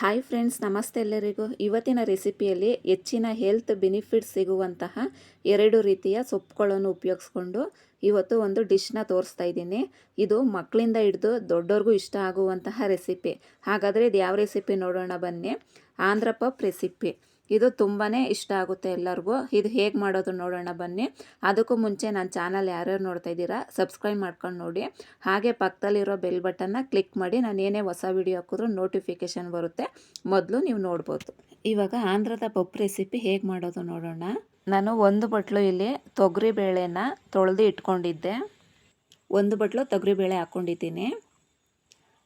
Hi friends ನಮಸ್ತೆ ಎಲ್ಲರಿಗೂ. ಇವತ್ತಿನ ರೆಸಿಪಿಯಲ್ಲಿ ಹೆಚ್ಚಿನ ಹೆಲ್ತ್ ಬೆನಿಫಿಟ್ ಸಿಗುವಂತಹ ಎರಡು ರೀತಿಯ ಸೊಪ್ಪುಗಳನ್ನು ಉಪಯೋಗಿಸ್ಕೊಂಡು ಇವತ್ತು ಒಂದು ಡಿಶ್ನ ತೋರಿಸ್ತಾ ಇದ್ದೀನಿ. ಇದು ಮಕ್ಕಳಿಂದ ಹಿಡಿದು ದೊಡ್ಡವ್ರಿಗೂ ಇಷ್ಟ ಆಗುವಂತಹ ರೆಸಿಪಿ ಹಾಗಾದರೆ ಇದು ಯಾವ ರೆಸಿಪಿ ನೋಡೋಣ ಬನ್ನಿ. ಆಂಧ್ರ ಪಪ್ ರೆಸಿಪಿ ಇದು ತುಂಬಾ ಇಷ್ಟ ಆಗುತ್ತೆ ಎಲ್ಲರಿಗೂ. ಇದು ಹೇಗೆ ಮಾಡೋದು ನೋಡೋಣ ಬನ್ನಿ. ಅದಕ್ಕೂ ಮುಂಚೆ ನನ್ನ ಚಾನಲ್ ಯಾರ್ಯಾರು ನೋಡ್ತಾ ಇದ್ದೀರಾ, ಸಬ್ಸ್ಕ್ರೈಬ್ ಮಾಡ್ಕೊಂಡು ನೋಡಿ. ಹಾಗೆ ಪಕ್ಕದಲ್ಲಿರೋ ಬೆಲ್ ಬಟನ್ನ ಕ್ಲಿಕ್ ಮಾಡಿ ನಾನು ಏನೇ ಹೊಸ ವಿಡಿಯೋ ಹಾಕಿದ್ರೂ ನೋಟಿಫಿಕೇಷನ್ ಬರುತ್ತೆ. ಮೊದಲು ನೀವು ನೋಡ್ಬೋದು. ಇವಾಗ ಆಂಧ್ರದ ಪಪ್ಪು ರೆಸಿಪಿ ಹೇಗೆ ಮಾಡೋದು ನೋಡೋಣ. ನಾನು ಒಂದು ಬಟ್ಲು ಇಲ್ಲಿ ತೊಗರಿ ಬೇಳೆನ ತೊಳೆದು ಇಟ್ಕೊಂಡಿದ್ದೆ. ಒಂದು ಬಟ್ಲು ತೊಗರಿಬೇಳೆ ಹಾಕ್ಕೊಂಡಿದ್ದೀನಿ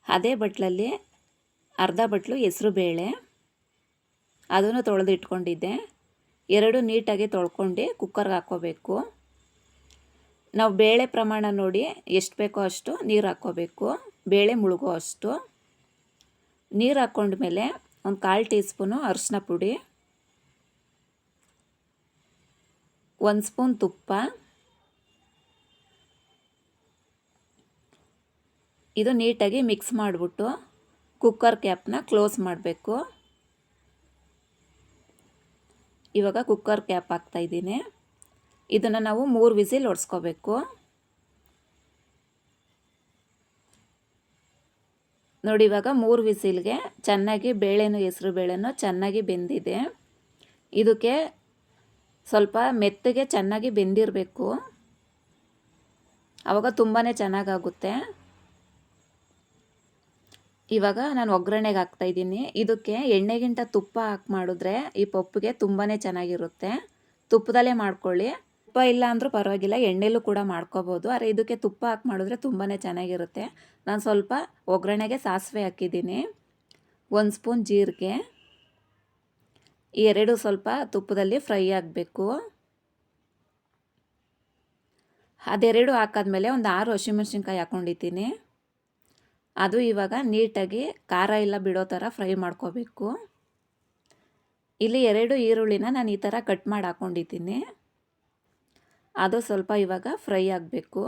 ಅದೇ ಬಟ್ಲಲ್ಲಿ ಅರ್ಧ ಬಟ್ಲು ಹೆಸರು ಬೇಳೆ. ಅದನ್ನು ತೊಳೆದು ಇಟ್ಕೊಂಡಿದ್ದೆ ಎರಡು ನೀಟಾಗಿ ತೊಳ್ಕೊಂಡು ಕುಕ್ಕರ್ಗೆ ಹಾಕ್ಕೋಬೇಕು. ನಾವು ಬೇಳೆ ಪ್ರಮಾಣ ನೋಡಿ ಎಷ್ಟು ಬೇಕೋ ಅಷ್ಟು ನೀರು ಹಾಕ್ಕೋಬೇಕು. ಬೇಳೆ ಮುಳುಗೋ ಅಷ್ಟು. ನೀರು ಹಾಕ್ಕೊಂಡ್ಮೇಲೆ ಒಂದು ಕಾಲು ಟೀ ಸ್ಪೂನು ಅರಿಶಿನ ಪುಡಿ. ಒಂದು ಸ್ಪೂನ್ ತುಪ್ಪ. ಇದು ನೀಟಾಗಿ ಮಿಕ್ಸ್ ಮಾಡಿಬಿಟ್ಟು ಕುಕ್ಕರ್ ಕ್ಯಾಪ್ನ ಕ್ಲೋಸ್ ಮಾಡಬೇಕು. ಇವಾಗ ಕುಕ್ಕರ್ ಕ್ಯಾಪ್ ಹಾಕ್ತಾಯಿದ್ದೀನಿ ಇದನ್ನು ನಾವು ಮೂರು ವಿಸಿಲ್ ಒಡ್ಸ್ಕೋಬೇಕು. ನೋಡಿ, ಇವಾಗ ಮೂರು ವಿಸಿಲ್ಗೆ ಚೆನ್ನಾಗಿ ಬೇಳೆನೂ, ಹೆಸರು ಬೇಳೆನೂ ಚೆನ್ನಾಗಿ ಬೆಂದಿದೆ. ಇದಕ್ಕೆ ಸ್ವಲ್ಪ ಮೆತ್ತಗೆ ಚೆನ್ನಾಗಿ ಬೆಂದಿರಬೇಕು. ಆವಾಗ ತುಂಬಾ ಚೆನ್ನಾಗಾಗುತ್ತೆ. ಇವಾಗ ನಾನು ಒಗ್ಗರಣೆಗೆ ಹಾಕ್ತಾ ಇದ್ದೀನಿ. ಇದಕ್ಕೆ ಎಣ್ಣೆಗಿಂತ ತುಪ್ಪ ಹಾಕಿ ಮಾಡಿದ್ರೆ ಈ ಪಪ್ಪಿಗೆ ತುಂಬಾ ಚೆನ್ನಾಗಿರುತ್ತೆ. ತುಪ್ಪದಲ್ಲೇ ಮಾಡ್ಕೊಳ್ಳಿ. ತುಪ್ಪ ಇಲ್ಲ ಅಂದರೂ ಪರವಾಗಿಲ್ಲ, ಎಣ್ಣೆಲೂ ಕೂಡ ಮಾಡ್ಕೋಬೋದು. ಆದರೆ ಇದಕ್ಕೆ ತುಪ್ಪ ಹಾಕಿ ಮಾಡಿದ್ರೆ ತುಂಬಾ ಚೆನ್ನಾಗಿರುತ್ತೆ. ನಾನು ಸ್ವಲ್ಪ ಒಗ್ಗರಣೆಗೆ ಸಾಸಿವೆ ಹಾಕಿದ್ದೀನಿ. ಒಂದು ಸ್ಪೂನ್ ಜೀರಿಗೆ. ಈ ಎರಡು ಸ್ವಲ್ಪ ತುಪ್ಪದಲ್ಲಿ ಫ್ರೈ ಆಗಬೇಕು. ಅದೆರಡು ಹಾಕಾದ್ಮೇಲೆ ಒಂದು ಆರು ಹಸಿಮೆಣ್ಸಿನ್ಕಾಯಿ ಹಾಕ್ಕೊಂಡಿದ್ದೀನಿ ಅದು ಇವಾಗ ನೀಟಾಗಿ ಖಾರ ಎಲ್ಲ ಬಿಡೋ ಥರ ಫ್ರೈ ಮಾಡ್ಕೋಬೇಕು. ಇಲ್ಲಿ ಎರಡು ಈರುಳ್ಳಿನ ನಾನು ಈ ಥರ ಕಟ್ ಮಾಡಿ ಹಾಕ್ಕೊಂಡಿದ್ದೀನಿ ಅದು ಸ್ವಲ್ಪ ಇವಾಗ ಫ್ರೈ ಆಗಬೇಕು.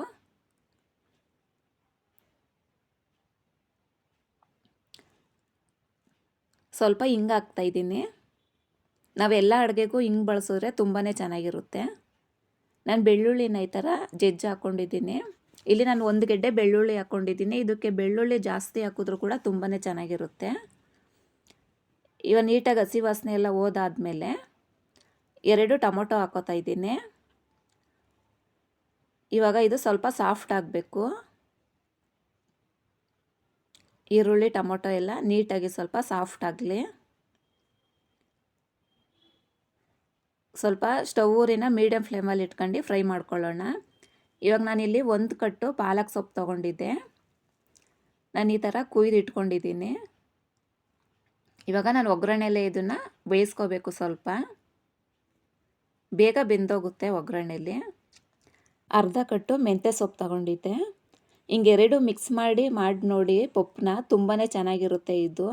ಸ್ವಲ್ಪ ಹಿಂಗೆ ಹಾಕ್ತಾಯಿದ್ದೀನಿ ನಾವೆಲ್ಲ ಅಡುಗೆಗೂ ಹಿಂಗೆ ಬಳಸಿದ್ರೆ ತುಂಬಾ ಚೆನ್ನಾಗಿರುತ್ತೆ. ನಾನು ಬೆಳ್ಳುಳ್ಳಿನ ಈ ಥರ ಜಜ್ಜಿ ಹಾಕ್ಕೊಂಡಿದ್ದೀನಿ ಇಲ್ಲಿ ನಾನು ಒಂದು ಗೆಡ್ಡೆ ಬೆಳ್ಳುಳ್ಳಿ ಹಾಕ್ಕೊಂಡಿದ್ದೀನಿ. ಇದಕ್ಕೆ ಬೆಳ್ಳುಳ್ಳಿ ಜಾಸ್ತಿ ಹಾಕಿದ್ರೂ ಕೂಡ ತುಂಬಾ ಚೆನ್ನಾಗಿರುತ್ತೆ. ಇವ ನೀಟಾಗಿ ಹಸಿ ವಾಸನೆ ಎಲ್ಲ ಹೋದಾದ್ಮೇಲೆ ಎರಡು ಟೊಮೊಟೊ ಹಾಕೋತಾ ಇದ್ದೀನಿ. ಇವಾಗ ಇದು ಸ್ವಲ್ಪ ಸಾಫ್ಟ್ ಆಗಬೇಕು. ಈರುಳ್ಳಿ, ಟೊಮೊಟೊ ಎಲ್ಲ ನೀಟಾಗಿ ಸ್ವಲ್ಪ ಸಾಫ್ಟ್ ಆಗಲಿ. ಸ್ವಲ್ಪ ಸ್ಟವ್ ಊರಿನ ಮೀಡಿಯಮ್ ಫ್ಲೇಮಲ್ಲಿ ಇಟ್ಕೊಂಡು ಫ್ರೈ ಮಾಡ್ಕೊಳ್ಳೋಣ. ಇವಾಗ ನಾನಿಲ್ಲಿ ಒಂದು ಕಟ್ಟು ಪಾಲಕ್ ಸೊಪ್ಪು ತೊಗೊಂಡಿದ್ದೆ. ನಾನು ಈ ಥರ ಕುಯ್ದು ಇಟ್ಕೊಂಡಿದ್ದೀನಿ. ಇವಾಗ ನಾನು ಒಗ್ಗರಣೆಲೆ ಇದನ್ನು ಬೇಯಿಸ್ಕೋಬೇಕು ಸ್ವಲ್ಪ. ಬೇಗ ಬೆಂದೋಗುತ್ತೆ ಒಗ್ಗರಣೆಲಿ. ಅರ್ಧ ಕಟ್ಟು ಮೆಂತ್ಯ ಸೊಪ್ಪು ತೊಗೊಂಡಿದ್ದೆ. ಹಿಂಗೆರಡು ಮಿಕ್ಸ್ ಮಾಡಿ ಮಾಡಿ ನೋಡಿ ಪಪ್ಪನ್ನ ತುಂಬಾ ಚೆನ್ನಾಗಿರುತ್ತೆ ಇದು.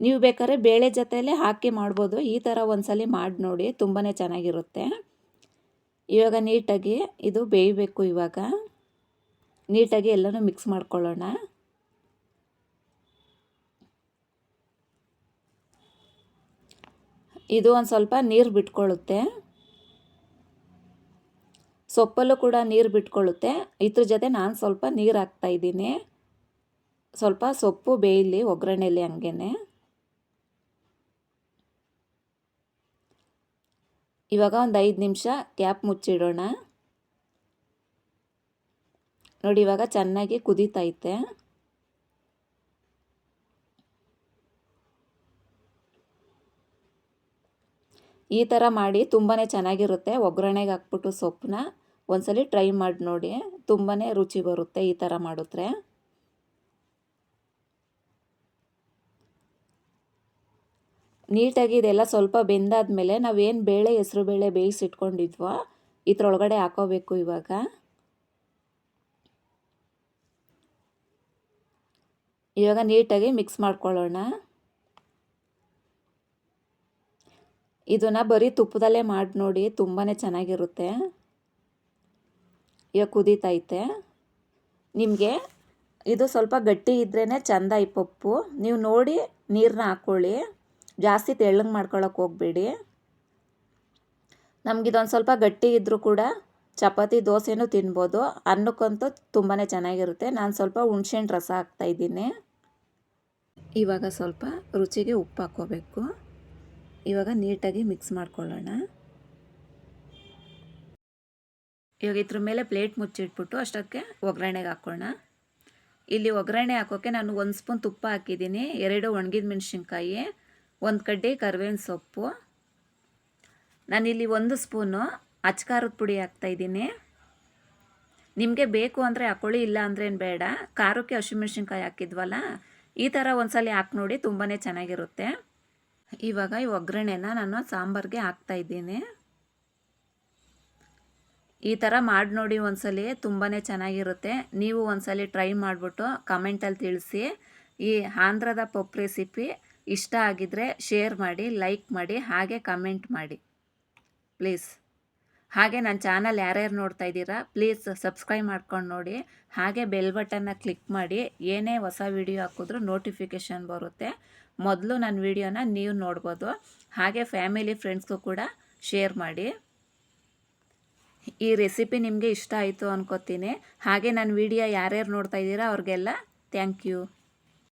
ನೀವು ಬೇಕಾದ್ರೆ ಬೇಳೆ ಜೊತೆಯಲ್ಲೇ ಹಾಕಿ ಮಾಡ್ಬೋದು. ಈ ಥರ ಒಂದ್ಸಲಿ ಮಾಡಿ ನೋಡಿ ತುಂಬಾ ಚೆನ್ನಾಗಿರುತ್ತೆ. ಇವಾಗ ನೀಟಾಗಿ ಇದು ಬೇಯಬೇಕು ಇವಾಗ. ನೀಟಾಗಿ ಎಲ್ಲನೂ ಮಿಕ್ಸ್ ಮಾಡ್ಕೊಳ್ಳೋಣ. ಇದು ಒಂದು ಸ್ವಲ್ಪ ನೀರು ಬಿಟ್ಕೊಳ್ಳುತ್ತೆ. ಸೊಪ್ಪಲ್ಲೂ ಕೂಡ ನೀರು ಬಿಟ್ಕೊಳ್ಳುತ್ತೆ. ಇದ್ರ ಜೊತೆ ನಾನು ಸ್ವಲ್ಪ ನೀರು ಹಾಕ್ತಾಯಿದ್ದೀನಿ ಸ್ವಲ್ಪ ಸೊಪ್ಪು ಬೇಯಲಿ ಒಗ್ಗರಣೆಯಲ್ಲಿ ಹಂಗೇ ಇವಾಗ ಒಂದು ಐದು ನಿಮಿಷ ಕ್ಯಾಪ್ ಮುಚ್ಚಿಡೋಣ. ನೋಡಿ ಇವಾಗ ಚೆನ್ನಾಗಿ ಕುದೀತೈತೆ. ಈ ಥರ ಮಾಡಿ ತುಂಬಾ ಚೆನ್ನಾಗಿರುತ್ತೆ. ಒಗ್ಗರಣೆಗೆ ಹಾಕ್ಬಿಟ್ಟು ಸೊಪ್ಪನ್ನ ಒಂದ್ಸಲಿ ಟ್ರೈ ಮಾಡಿ ನೋಡಿ. ತುಂಬಾ ರುಚಿ ಬರುತ್ತೆ ಈ ಥರ ಮಾಡಿದ್ರೆ. ನೀಟಾಗಿ ಇದೆಲ್ಲ ಸ್ವಲ್ಪ ಬೆಂದಾದ್ಮೇಲೆ ನಾವೇನು ಬೇಳೆ, ಹೆಸರು ಬೇಳೆ ಬೇಯಿಸಿಟ್ಕೊಂಡಿದ್ವೋ ಇದ್ರೊಳಗಡೆ ಹಾಕೋಬೇಕು ಇವಾಗ. ಇವಾಗ ನೀಟಾಗಿ ಮಿಕ್ಸ್ ಮಾಡ್ಕೊಳ್ಳೋಣ. ಇದನ್ನು ಬರೀ ತುಪ್ಪದಲ್ಲೇ ಮಾಡಿ ನೋಡಿ ತುಂಬಾ ಚೆನ್ನಾಗಿರುತ್ತೆ. ಇವಾಗ ಕುದೀತೈತೆ. ನಿಮಗೆ ಇದು ಸ್ವಲ್ಪ ಗಟ್ಟಿ ಇದ್ರೇ ಚೆಂದ ಈ ಪಪ್ಪು. ನೀವು ನೋಡಿ ನೀರನ್ನ ಹಾಕ್ಕೊಳ್ಳಿ ಜಾಸ್ತಿ ತೆಳ್ಳಗೆ ಮಾಡ್ಕೊಳಕ್ಕೆ ಹೋಗಬೇಡಿ. ನಮಗಿದೊಂದು ಸ್ವಲ್ಪ ಗಟ್ಟಿ ಇದ್ದರೂ ಕೂಡ ಚಪಾತಿ, ದೋಸೆನೂ ತಿನ್ಬೋದು. ಅನ್ನಕ್ಕಂತೂ ತುಂಬಾ ಚೆನ್ನಾಗಿರುತ್ತೆ. ನಾನು ಸ್ವಲ್ಪ ಹುಣ್ಸೆಹಣ್ಣು ರಸ ಹಾಕ್ತಾಯಿದ್ದೀನಿ ಇವಾಗ ಸ್ವಲ್ಪ ರುಚಿಗೆ ಉಪ್ಪು ಹಾಕ್ಕೋಬೇಕು. ಇವಾಗ ನೀಟಾಗಿ ಮಿಕ್ಸ್ ಮಾಡ್ಕೊಳ್ಳೋಣ. ಇವಾಗ ಇದ್ರ ಮೇಲೆ ಪ್ಲೇಟ್ ಮುಚ್ಚಿಟ್ಬಿಟ್ಟು ಅಷ್ಟಕ್ಕೆ ಒಗ್ಗರಣೆಗೆ ಹಾಕೋಣ ಇಲ್ಲಿ ಒಗ್ಗರಣೆ ಹಾಕೋಕ್ಕೆ ನಾನು ಒಂದು ಸ್ಪೂನ್ ತುಪ್ಪ ಹಾಕಿದ್ದೀನಿ. ಎರಡು ಒಣಗಿದ ಮೆಣಸಿನ್ಕಾಯಿ ಒಂದು ಕಡ್ಡಿ ಕರ್ಬೇವಿನ ಸೊಪ್ಪು. ನಾನಿಲ್ಲಿ ಒಂದು ಸ್ಪೂನು ಅಚ್ಕಾರದ ಪುಡಿ ಹಾಕ್ತಾಯಿದ್ದೀನಿ ನಿಮಗೆ ಬೇಕು ಅಂದರೆ ಹಾಕ್ಕೊಳ್ಳಿ ಇಲ್ಲ ಅಂದ್ರೇನು ಬೇಡ. ಖಾರಕ್ಕೆ ಹಸಿಮೆಣ್ಸಿನ್ಕಾಯಿ ಹಾಕಿದ್ವಲ್ಲ, ಈ ಥರ ಒಂದ್ಸಲ ಹಾಕಿ ನೋಡಿ ತುಂಬಾ ಚೆನ್ನಾಗಿರುತ್ತೆ. ಇವಾಗ ಈ ಒಗ್ಗರಣೆನ ನಾನು ಸಾಂಬಾರಿಗೆ ಹಾಕ್ತಾಯಿದ್ದೀನಿ ಈ ಥರ ಮಾಡಿ ನೋಡಿ ಒಂದ್ಸಲಿ ತುಂಬಾ ಚೆನ್ನಾಗಿರುತ್ತೆ. ನೀವು ಒಂದ್ಸಲಿ ಟ್ರೈ ಮಾಡಿಬಿಟ್ಟು ಕಮೆಂಟಲ್ಲಿ ತಿಳಿಸಿ. ಈ ಆಂಧ್ರದ ಪಪ್ಪು ರೆಸಿಪಿ ಇಷ್ಟ ಆಗಿದ್ದರೆ ಶೇರ್ ಮಾಡಿ ಲೈಕ್ ಮಾಡಿ, ಹಾಗೆ ಕಮೆಂಟ್ ಮಾಡಿ. ಪ್ಲೀಸ್ ಹಾಗೆ ನನ್ನ ಚಾನಲ್ ಯಾರ್ಯಾರು ನೋಡ್ತಾ ಇದ್ದೀರಾ ಪ್ಲೀಸ್ ಸಬ್ಸ್ಕ್ರೈಬ್ ಮಾಡ್ಕೊಂಡು ನೋಡಿ. ಹಾಗೆ ಬೆಲ್ ಬಟನ್ನ ಕ್ಲಿಕ್ ಮಾಡಿ, ಏನೇ ಹೊಸ ವಿಡಿಯೋ ಹಾಕಿದ್ರೂ ನೋಟಿಫಿಕೇಷನ್ ಬರುತ್ತೆ. ಮೊದಲು ನನ್ನ ವಿಡಿಯೋನ ನೀವು ನೋಡ್ಬೋದು. ಹಾಗೆ ಫ್ಯಾಮಿಲಿ ಫ್ರೆಂಡ್ಸ್ಗೂ ಕೂಡ ಶೇರ್ ಮಾಡಿ. ಈ ರೆಸಿಪಿ ನಿಮಗೆ ಇಷ್ಟ ಆಯಿತು ಅನ್ಕೋತೀನಿ. ಹಾಗೆ ನನ್ನ ವಿಡಿಯೋ ಯಾರ್ಯಾರು ನೋಡ್ತಾ ಇದ್ದೀರಾ ಅವ್ರಿಗೆಲ್ಲ ಥ್ಯಾಂಕ್ ಯು